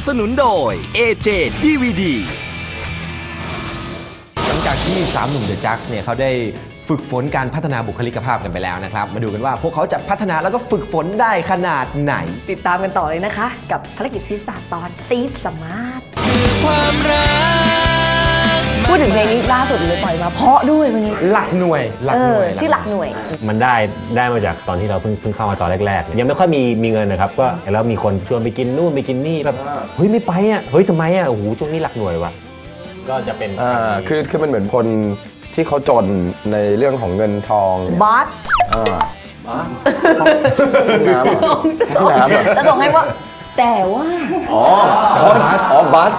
บสนุนโดย AJ DVD หลังจากที่สามหนุ่มเดอะจักเนี่ยเขาได้ฝึกฝนการพัฒนาบุคลิกภาพกันไปแล้วนะครับ มาดูกันว่าพวกเขาจะพัฒนาแล้วก็ฝึกฝนได้ขนาดไหน ติดตามกันต่อเลยนะคะ กับภารกิจชีสตาร์ตอนซีดสมาร์ท พูดถึงเพลงนี้ล่าสุดเลยปล่อยมาเพราะด้วยวันนี้หลักหน่วยหลัเอกหอน่วยชื่อหลักหน่วย มันได้ได้มาจากตอนที่เราเพิ่งเพิ่งเข้ามาตอนแรกๆ ยังไม่ค่อยมีมีเงินนะครับ ก็แล้วมีคนชวนไปกินนู่นไปกินนี่แบบเฮ้ยไม่ไปอะเฮ้ยทำไมอะโอ้โหช่วงนี้หลักหน่วยว่ะก็จะเป็นอ่าคือคือมันเหมือนคนที่เขาจนในเรื่องของเงินทองบอสอ่าน้ำเหรอจะส่งน้ำเหรอจะส่งให้ว่า แต่ว่า อ๋ออ๋ออ๋อบัส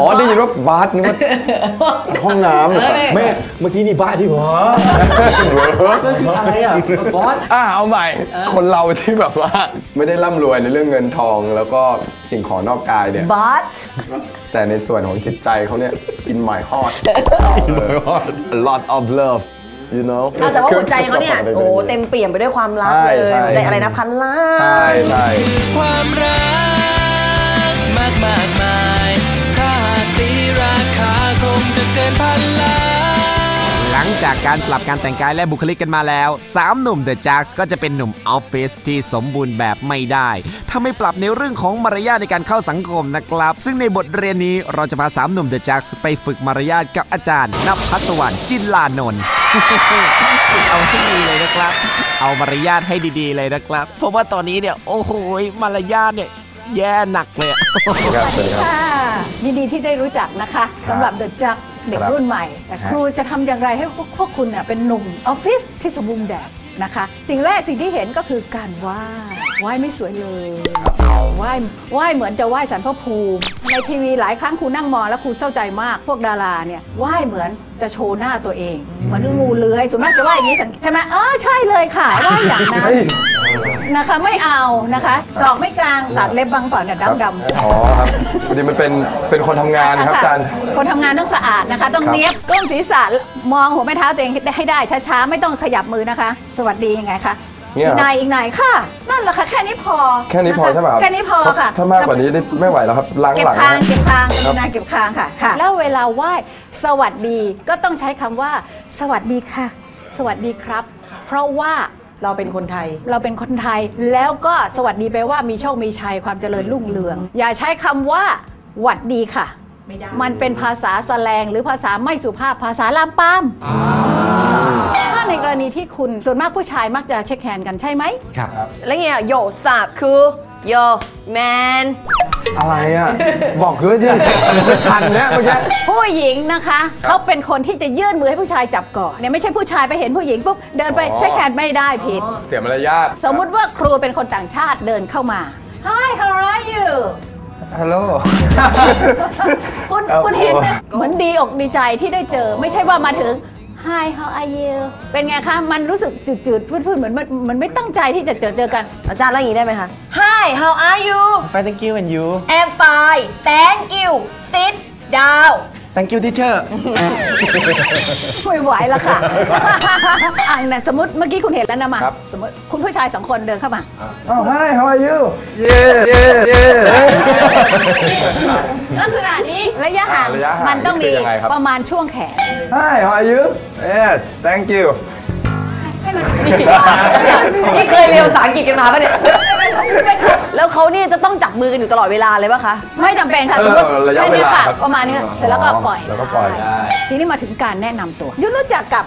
อ๋อได้ยินว่าบัสนึกว่าห้องน้ำเหรอแม่เมื่อกี้นี่บ้าที่หรออะไรอะบอสอ่าเอาใหม่ คนเราที่แบบว่าไม่ได้ร่ำรวยในเรื่องเงินทอง แล้วก็สิ่งของนอกกายเนี่ยบอสแต่ในส่วนของจิตใจเขาเนี่ย in my heart in my heart a lot of love you know อะแต่ว่าหัวใจเขาเนี่ย โอ้เต็มเปี่ยมไปด้วยความรักใช่เลยใช่หัวใจอะไรนะพันล้าน ใช่ใช่ความรัก พันล้านหลังจากการปรับการแต่งกายและบุคลิกกันมาแล้ว 3 หนุ่มเดอะจักก็จะเป็นหนุ่มออฟฟิศที่สมบูรณ์แบบไม่ได้ ถ้าไม่ปรับในเรื่องของมารยาทในการเข้าสังคมนะครับ ซึ่งในบทเรียนนี้เราจะพา 3 หนุ่มเดอะจักไปฝึกมารยาทกับอาจารย์นภัสวรรณจินลานนท์ฝึกเอาให้ดีเลยนะครับ เอามารยาทให้ดีๆเลยนะครับ เพราะว่าตอนนี้เนี่ยโอ้โหมารยาทเนี่ยแย่หนักเลยอะครับสวัสดีครับค่ะยินดีที่ได้รู้จักนะคะสำหรับเดอะจัก เด็กครับรุ่นใหม่แต่ครูจะทำอย่างไรให้พวกพวกคุณเนี่ยเป็นหนุ่มออฟฟิศที่สมบูรณ์แบบนะคะ สิ่งแรกสิ่งที่เห็นก็คือการไหว้ไหว้ไม่สวยเลยไหว้ไหว้เหมือนจะไหว้สรรพภูมิ ในทีวีหลายครั้งครูนั่งมองแล้วครูเศร้าใจมาก พวกดาราเนี่ยไหว้เหมือนจะโชว์หน้าตัวเอง เหมือนงูเลื้อยส่วนมากจะไหว้อย่างนี้สังใช่ไหมเออใช่เลยค่ะไหว้อย่างนั้น นะคะไม่เอานะคะจอกไม่กลางตัดเล็บบางก่อนกับดำดำอ๋อครับพอดีมันเป็นเป็นคนทำงานครับอาจารย์ คนทำงานต้องสะอาดนะคะ ต้องครับเนี้ยบก้มศีรษะมองหัวแม่เท้าตัวเองให้ได้ช้าๆ ไม่ต้องขยับมือนะคะ สวัสดียังไงคะเนี่ยอีกคหรับน่อยอีกหน่อยค่ะ นั่นแหละค่ะแค่นี้พอแค่นี้พอนะคะใช่ไหมครับแค่นี้พอค่ะถ้ามากกว่านี้ได้ไม่ไหวแล้วครับล้างเก็หบลังคางนะเก็บคางครับนานเก็บคางค่ะค่ะ แล้วเวลาไหว้สวัสดีก็ต้องใช้คำว่า สวัสดีค่ะ สวัสดีครับ เพราะว่า เราเป็นคนไทย เราเป็นคนไทย แล้วก็สวัสดีแปลว่ามีโชคมีชัยความเจริญรุ่งเรือง อย่าใช้คำว่าหวัดดีค่ะมันเป็นภาษาแสลงหรือภาษาไม่สุภาพภาษาลามปาม ถ้าในกรณีที่คุณส่วนมากผู้ชายมักจะเช็คแฮนด์กันใช่ไหม ครับ แล้วเนี่ยโยสับคือโยแมน อะไรอะ บอกคือที่ไม่ทันเนี่ยเมื่อกี้ผู้หญิงนะคะเขาเป็นคนที่จะยื่นมือให้ผู้ชายจับก่อนเนี่ยไม่ใช่ผู้ชายไปเห็นผู้หญิงปุ๊บเดินไปอ๋อเช็คแฮนด์ไม่ได้ผิด เสียมารยาทสมมุติว่าครูเป็นคนต่างชาติเดินเข้ามา Hi how are you ฮัลโหลคุณคุณเห็นไหมเหมือนดีอกดีใจที่ได้เจอ ไม่ใช่ว่ามาถึง Hi how are you เป็นไงคะ มันรู้สึกจืดๆพื้นๆเหมือนมันมันไม่ตั้งใจที่จะเจอเจอกัน อาจารย์แล้วอย่างนี้ได้ไหมคะ Hi how are you Fine thank you and you I'm fine thank you sit down thank you teacher ไม่ไหวแล้วค่ะอะนะสมมติเมื่อกี้คุณเห็นแล้วนะมาครับ สมมติคุณผู้ชายสองคนเดินเข้ามาอ้าว hi how are you เย้เย้เย้ลักษณะนี้ระยะห่างระยะห่างมันต้องมีคือยังไงครับ ประมาณช่วงแขน hi how are you yes thank you ให้มันนี่เคยเรียนภาษาอังกฤษกันมาปะเนี่ย แล้วเขานี่จะต้องจับมือกันอยู่ตลอดเวลาเลยปะคะ ไม่จำเป็นค่ะเออสมมติระยะแค่นี้เวลาค่ะครับประมาณนี้ค่ะเสร็จแล้วก็ปล่อยแล้วก็ปล่อยทีนี้มาถึงการแนะนำตัว ยุรู้จักกับ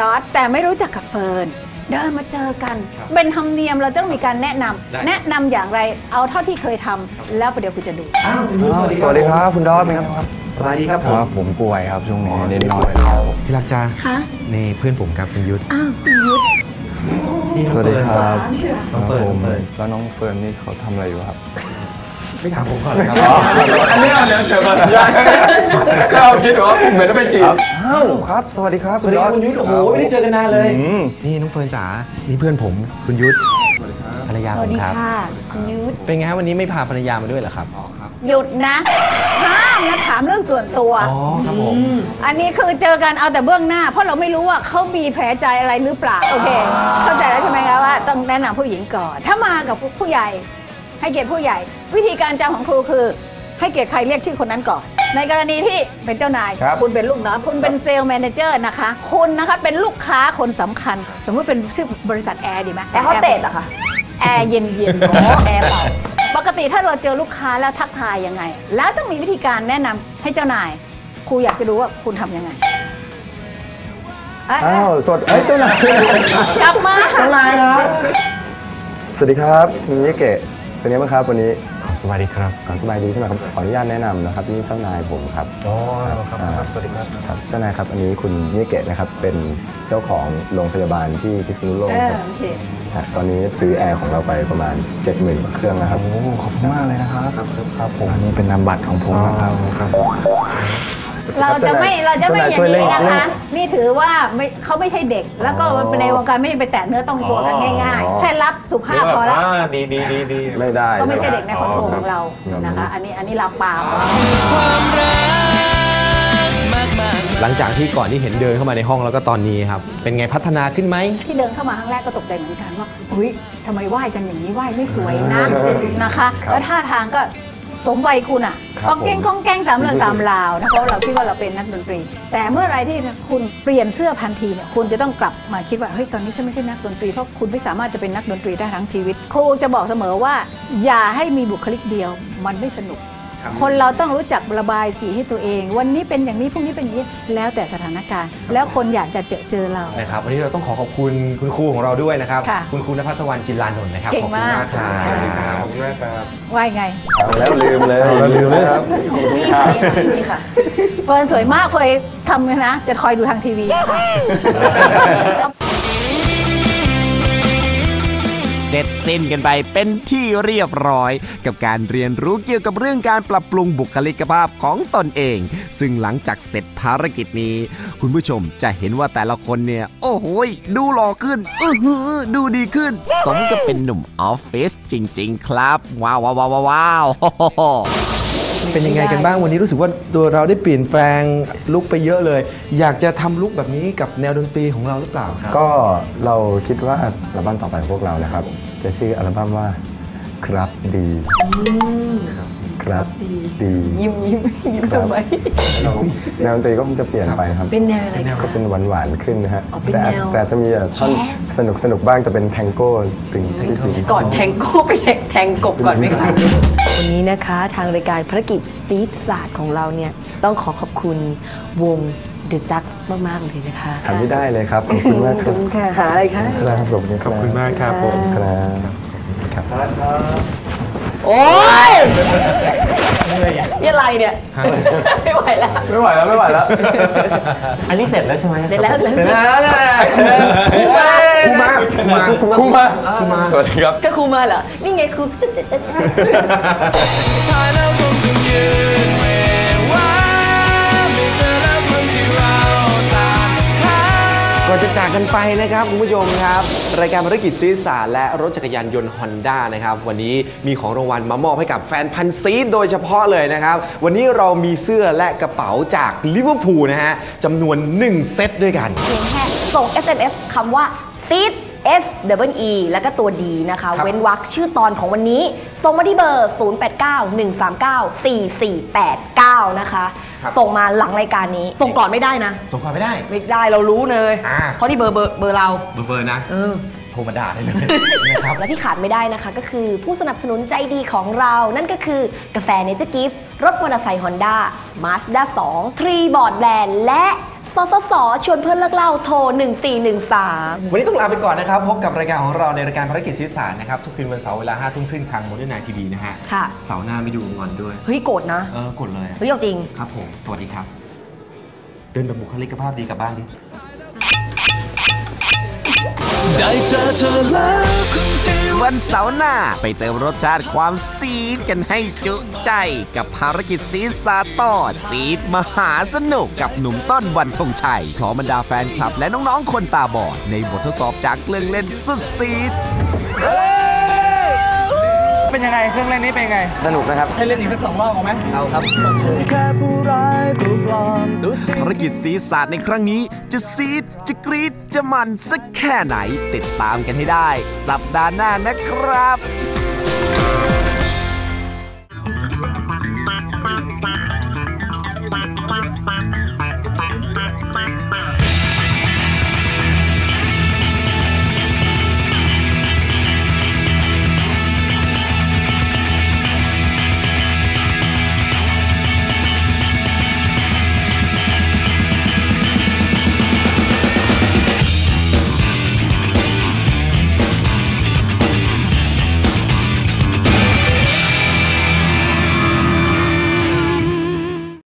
ดอทแต่ไม่รู้จักกับเฟิร์นเดินมาเจอกัน เป็นธรรมเนียมเราต้องมีการแนะนำแนะนำอย่างไรเอาเท่าที่เคยทำแล้วประเดี๋ยวคุณจะดูสวัสดีครับคุณดอสครับสวัสดีครับผคมรับผมป่วยครับช่วงนี้นิดหน่อยที่รักจ้าคะนี่เพื่อนผมครับคุณยุทธอ้าวคุณยุทธนี่ สวัสดีครับน้องเฟิร์นผน้อมงเฟิร์นแล้วน้องเฟิร์นนี่เขาทำอะไรอยู่ครับ ไม่ถามผมก่อนเลยครับอันนี้อันนี้เจอกันเข้าคิดว่าเหมือนจะไปจีบอ้าวครับ สวัสดีครับสวัสดีครับคุณยุทธโอ้โหไม่ได้เจอกันนานเลยอืมนี่น้องเฟิร์นจ๋านี่เพื่อนผมคุณยุทธภรรยาสผวัสมดีครับค่ะคุณยุทธเป็นไงฮะวันนี้ไม่พาภรรยามาด้วยเหรอครับ หยุดนะ ห้ามนะถามเรื่องส่วนตัว อ๋อครับผม อันนี้คือเจอกันเอาแต่เบื้องหน้า เพราะเราไม่รู้ว่าเขามีแผลใจอะไรหรือเปล่าโอเคเข้าใจแล้วใช่ไหมคะว่าต้องแนะนำผู้หญิงก่อน ถ้ามากับผู้ใหญ่ ให้เกียรติผู้ใหญ่ วิธีการจำของครูคือ ให้เกียรติใครเรียกชื่อคนนั้นก่อน ในกรณีที่เป็นเจ้านายครับคุณเป็นลูกน้องคุณเป็นเซลล์แมเนเจอร์นะคะคุณนะคะเป็นลูกค้าคนสำคัญ สมมติเป็นชื่อบริษัทแอร์ดีไหมแอร์โฮสเตสอะค่ะแอร์เย็นเย็นอ๋อแอร์เป่า ปกติถ้าเราเจอลูกค้าแล้วทักทายยังไง แล้วต้องมีวิธีการแนะนำให้เจ้านาย ครูอยากจะรู้ว่าคุณทำยังไงเอ้ยอ้าวสดเอ้ยเจ้านายกลับมา เจ้านายครับ สวัสดีครับคุณมิเกะเป็นไงบ้างครับวันนี้ สวัสดีครับอ่าสบายดีใช่ไหมครับขออนุญาตแนะนำนะครับนี่เจ้านายผมครับ อ๋อครับครับ สวัสดีครับ ครับเจ้านายครับอันนี้คุณมิเกะนะครับเป็นเจ้าของโรงพยาบาลที่พิษณุโลกเออครับโอเคฮะตอนนี้ซื้อแอร์ของเราไปประมาณ 70,000กว่าเครื่องนะครับโอ้ขอบคุณมากเลยนะครับ ครับผมอันนี้เป็นนามบัตรของผมนะครับครับ เราจะไม่เราจะไม่อย่างช่วยเร่นี้งนะเร่คะงนี่ถือว่าไม่เขาไม่ใช่เด็ก แล้วก็ในวงการไม่ใช่ไปแตะเนื้อต้องตัวกันง่ายอ๋อๆแค่รับสุภาพพอแล้วดีดีดีดีไม่ได้ก็ไม่ใช่นะเด็กในคอนโทรลอ๋อของเราครับนะคะ อันนี้อันนี้รับปากความรักมากมากหลังจากที่ก่อนที่เห็นเดินเข้ามาในห้องแล้วก็ตอนนี้ครับเป็นไงพัฒนาขึ้นไหมที่เดินเข้ามาครั้งแรกก็ตกใจเหมือนกันว่าเฮ้ยทำไมไหว้กันอย่างนี้ไหว้ไม่สวยนะนะคะครับแล้วท่าทางก็ สมวัยคุณอะครับก้องแก้งผม ก้องแก้งตามเรื่องตามราวนะเพราะเราคิดว่าเราเป็นนักดนตรี แต่เมื่อไรที่คุณเปลี่ยนเสื้อพันทีเนี่ยคุณจะต้องกลับมาคิดว่าเฮ้ยตอนนี้ฉันไม่ใช่นักดนตรีเพราะคุณไม่สามารถจะเป็นนักดนตรีได้ทั้งชีวิต ครูจะบอกเสมอว่า อย่าให้มีบุคลิกเดียว มันไม่สนุก คนเราต้องรู้จักระบายสีให้ตัวเอง วันนี้เป็นอย่างนี้พรุ่งนี้เป็นอย่างนี้แล้วแต่สถานการณ์ แล้วคนอยากจะเจอเจอเรา นะครับวันนี้เราต้องขอขอบคุณคุณครูของเราด้วยนะครับค่ะคุณครูนภัสวรรณจินลานนท์นะครับเก่งขอบคุณมาก มากครับค่ะขอบคุณมากครับ ว่าไงเอาแล้วลืมเลยลืมเลยครับ นี่ค่ะนี่ค่ะเฟิร์นสวยมากเฟยทำเลยนะ จะคอยดูทางทีวี เสร็จสิ้นกันไปเป็นที่เรียบร้อย กับการเรียนรู้เกี่ยวกับเรื่องการปรับปรุงบุคลิกภาพของตนเอง ซึ่งหลังจากเสร็จภารกิจนี้ คุณผู้ชมจะเห็นว่าแต่ละคนเนี่ย โอ้โหดูหล่อขึ้นอือหือดูดีขึ้น สมกับเป็นหนุ่มออฟฟิศจริง ๆ ครับ ว้าวว้าวว้าวว้าว เป็นยังไงกันบ้างวันนี้รู้สึกว่าตัวเราได้เปลี่ยนแปลงลุคไปเยอะเลย อยากจะทำลุคแบบนี้กับแนวดนตรีของเราหรือเปล่าครับก็เราคิดว่าอัลบั้มต่อไปของพวกเรานะครับ จะชื่ออัลบั้มว่าครับดีครับดียิ้มยิ้มยิ้มทำไมแนวดนตรีก็คงจะเปลี่ยนไปครับ เป็นแนวอะไรคะก็เป็นหวานหวานๆขึ้นนะฮะอ๋อเป็นแต่แนวแต่จะมีแบบท่อนสนุกสนุกๆบ้างจะเป็นแทงโก้ตึงที่ตึงก่อนแทงโก้ไปแทงกบก่อนไหมคะ วันนี้นะคะทางรายการภารกิจฟีดศาสตร์ของเราเนี่ยต้องขอขอบคุณวง The Jux มาก ๆ เลยนะคะ ทำไม่ได้เลยครับ ขอบคุณมากครับค่ะหาอะไรคะครับผมขอบคุณมากครับผมครับ ครับ โอ๊ย นี่อะไรเนี่ย ไม่ไหวแล้ว ไม่ไหวแล้วไม่ไหวแล้ว อันนี้เสร็จแล้วใช่ไหมเสร็จแล้วเสร็จเสร็จแล้วแล้วนะครูมาครูมาครูมาครูมาสวัสดีครับ ก็ครูมาเหรอ นี่ไงค ก่อนจะจากกันไปนะครับคุณผู้ชมครับ รายการภารกิจซีสารและรถจักรยานยนต์ Honda นะครับ วันนี้มีของรางวัลมามอบให้กับแฟนพันธุ์ซีดโดยเฉพาะเลยนะครับ วันนี้เรามีเสื้อและกระเป๋าจากลิเวอร์พูลนะฮะจำนวน 1 เซตด้วยกัน เพียงแค่ส่ง SMS คำว่า seed S W E แล้วก็ตัว D นะคะครับเว้นวรรคชื่อตอนของวันนี้ส่งมาที่เบอร์ 0891394489 นะคะ ส่งมาหลังรายการนี้ ส่งก่อนไม่ได้นะ ส่งความไม่ได้ ไม่ได้เรารู้เลยอ่า เพราะนี่เบอร์เบอร์เบอร์เราเบอร์เบอร์นะ เออ โทรมาด่าได้เลยนะครับ และที่ขาดไม่ได้นะคะก็คือผู้สนับสนุนใจดีของเรานั่นก็คือกาแฟเนเจอร์กิฟรถมอเตอร์ไซค์ฮอนด้ามาสด้า2ทรีบอร์ดแบรนด์และ สสสชวนเพื่อนเลิกเล่าโทร 1413 วันนี้ต้องลาไปก่อนนะครับ พบกับรายการของเราในรายการภารกิจซีสารนะครับ ทุกคืนวันเสาร์เวลา5ทุ่มครึ่งทางโมเดิร์นไนทีวีนะฮะค่ะ เสาร์หน้าไม่ดูงอนด้วย เฮ้ยโกรธนะเออกดเลยอะเฮ้ยเอาจริง ครับผม สวัสดีครับ เดินแบบบุคลิกภาพดีกลับบ้านดิ ได้เจอเธอแล้วคนที่ วันเสาร์หน้า ไปเติมรสชาติความซีดกันให้จุใจกับภารกิจซีดซาตอดซีดมหาสนุกกับหนุ่มต้นวันธงชัยขอบรรดาแฟนคลับและน้องๆคนตาบอดในบททดสอบจากเครื่องเล่นสุดซีด เป็นยังไงเครื่องเล่นนี้เป็นยังไง สนุกนะครับ ให้เล่นอีกสักสองรอบเอาไหมเอาครับภารกิจซีดศาสตร์ในครั้งนี้ จะซีด จะกรีด จะมันสักแค่ไหน ติดตามกันให้ได้ สัปดาห์หน้านะครับ